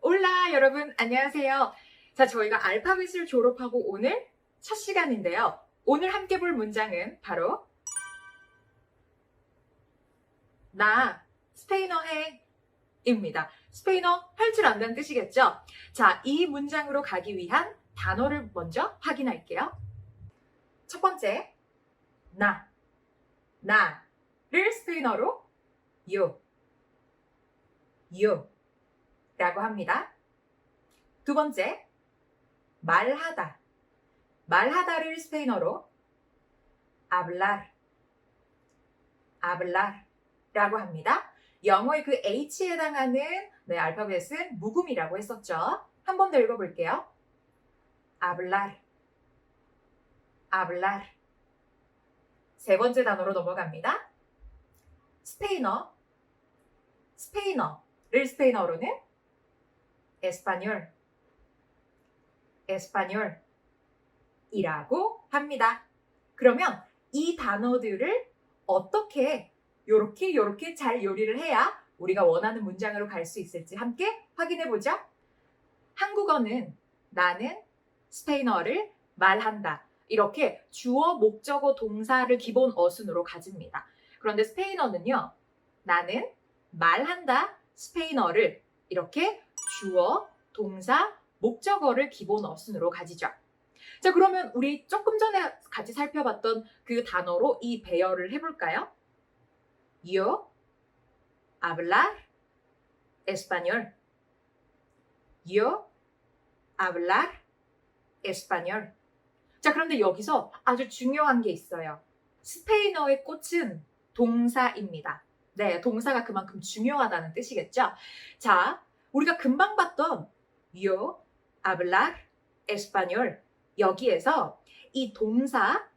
올라 여러분 안녕하세요. 자 저희가 알파벳을 졸업하고 오늘 첫 시간인데요. 오늘 함께 볼 문장은 바로 나 스페인어 해 입니다. 스페인어 할 줄 안다는 뜻이겠죠? 자, 이 문장으로 가기 위한 단어를 먼저 확인할게요. 첫 번째, 나, 나를 스페인어로 yo, yo 라고 합니다. 두 번째, 말하다. 말하다를 스페인어로 hablar, hablar 라고 합니다. 영어의 그 H에 해당하는 네, 알파벳은 묵음이라고 했었죠. 한 번 더 읽어볼게요. hablar, hablar. 세 번째 단어로 넘어갑니다. 스페인어, 스페인어를 스페인어로는 에스파뇰, 에스파뇰이라고 합니다. 그러면 이 단어들을 어떻게 요렇게 요렇게 잘 요리를 해야 우리가 원하는 문장으로 갈 수 있을지 함께 확인해 보죠. 한국어는 나는 스페인어를 말한다. 이렇게 주어, 목적어, 동사를 기본 어순으로 가집니다. 그런데 스페인어는요. 나는 말한다 스페인어를 이렇게 주어, 동사, 목적어를 기본 어순으로 가지죠. 자, 그러면 우리 조금 전에 같이 살펴봤던 그 단어로 이 배열을 해볼까요? Yo hablar español. Yo hablar español. 자, 그런데 여기서 아주 중요한 게 있어요. 스페인어의 꽃은 동사입니다. 네, 동사가 그만큼 중요하다는 뜻이겠죠? 자, 우리가 금방 봤던 yo hablar español 여기에서 이 동사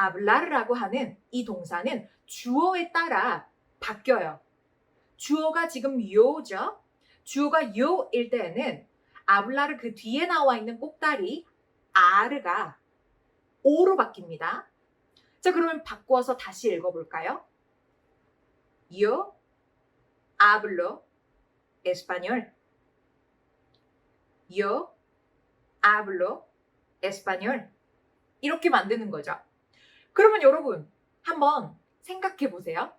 hablar라고 하는 이 동사는 주어에 따라 바뀌어요. 주어가 지금 yo죠. 주어가 yo일 때에는 hablar 그 뒤에 나와 있는 꼭다리 a르가 o로 바뀝니다. 자, 그러면 바꾸어서 다시 읽어볼까요? Yo hablo español. Yo hablo español. 이렇게 만드는 거죠. 그러면 여러분, 한번 생각해 보세요.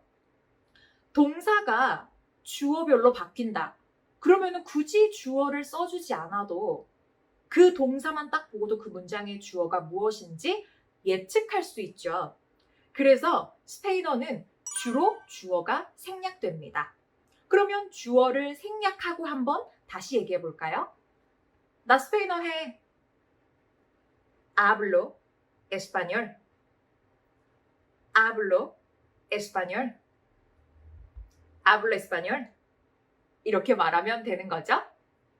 동사가 주어별로 바뀐다. 그러면 굳이 주어를 써주지 않아도 그 동사만 딱 보고도 그 문장의 주어가 무엇인지 예측할 수 있죠. 그래서 스페인어는 주로 주어가 생략됩니다. 그러면 주어를 생략하고 한번 다시 얘기해 볼까요? 나 스페인어 해. hablo español. hablo español. hablo español. 이렇게 말하면 되는 거죠.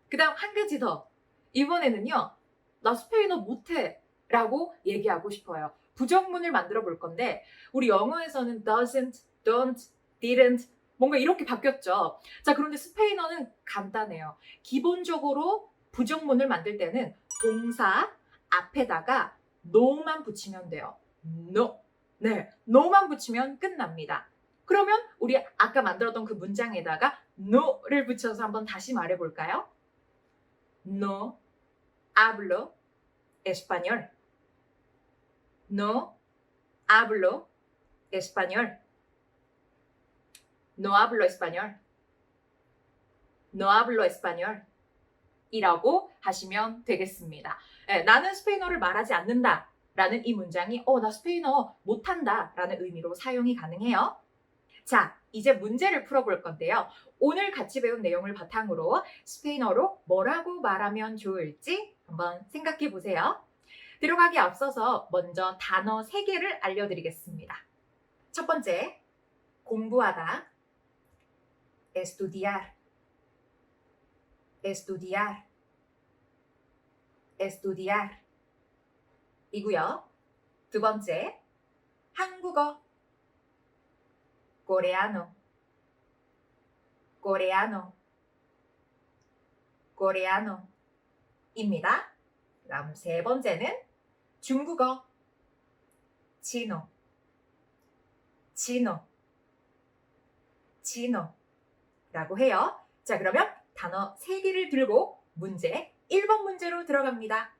그 다음 한 가지 더. 이번에는요, 나 스페인어 못해. 라고 얘기하고 싶어요. 부정문을 만들어 볼 건데, 우리 영어에서는 doesn't, don't, didn't, 뭔가 이렇게 바뀌었죠. 자, 그런데 스페인어는 간단해요. 기본적으로 부정문을 만들 때는 동사 앞에다가 no만 붙이면 돼요. no. 네, no만 붙이면 끝납니다. 그러면 우리 아까 만들었던 그 문장에다가 no를 붙여서 한번 다시 말해 볼까요? No hablo español. No hablo español. No hablo español. No hablo español. 이라고 하시면 되겠습니다. 예, 나는 스페인어를 말하지 않는다. 라는 이 문장이 어, 나 스페인어 못한다. 라는 의미로 사용이 가능해요. 자, 이제 문제를 풀어볼 건데요. 오늘 같이 배운 내용을 바탕으로 스페인어로 뭐라고 말하면 좋을지 한번 생각해 보세요. 들어가기 앞서서 먼저 단어 3개를 알려드리겠습니다. 첫 번째, 공부하다. estudiar, estudiar, estudiar 이고요. 두 번째, 한국어. coreano, coreano, coreano 입니다. 그다음 세 번째는 중국어. chino, chino, chino 라고 해요. 자, 그러면 단어 3개를 들고 문제 1번 문제로 들어갑니다.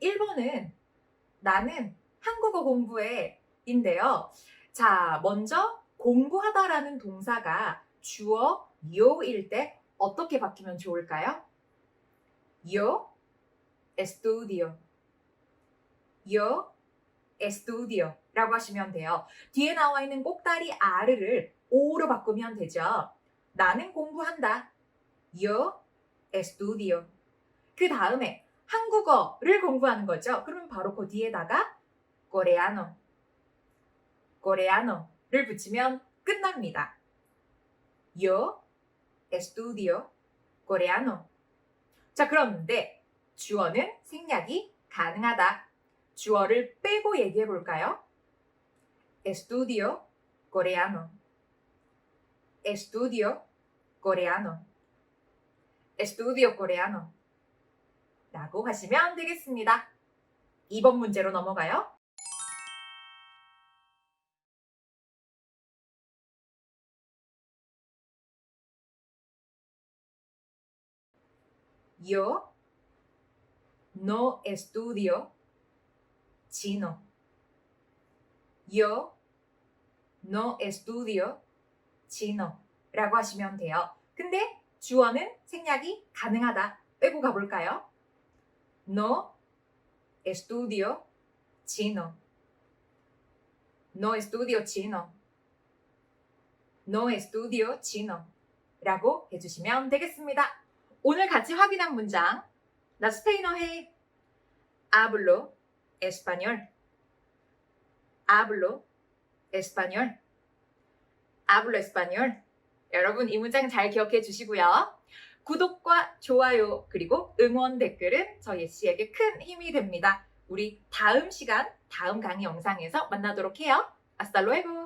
일번은 나는 한국어 공부해 인데요. 자, 먼저 공부하다라는 동사가 주어 yo일 때 어떻게 바뀌면 좋을까요? Yo estudio. Yo estudio 라고 하시면 돼요. 뒤에 나와 있는 꼭다리 R를 O로 바꾸면 되죠. 나는 공부한다. Yo estudio. 그 다음에 한국어를 공부하는 거죠. 그러면 바로 그 뒤에다가 coreano, coreano를 붙이면 끝납니다. Yo estudio coreano. 자, 그런데 주어는 생략이 가능하다. 주어를 빼고 얘기해 볼까요? Estudio coreano. Estudio coreano. Estudio coreano. 라고 하시면 되겠습니다. 2번 문제로 넘어가요. Yo no estudio chino. Yo no estudio chino. 라고 하시면 돼요. 근데 주어는 생략이 가능하다. 빼고 가볼까요? No estudio chino. No estudio chino. No estudio chino. 라고 해주시면 되겠습니다. 오늘 같이 확인한 문장. 나 스페인어 해. Hablo español. Hablo español. Hablo español. 여러분 이 문장 잘 기억해 주시고요. 구독과 좋아요 그리고 응원 댓글은 저희 씨에게 큰 힘이 됩니다. 우리 다음 시간 다음 강의 영상에서 만나도록 해요. Luego.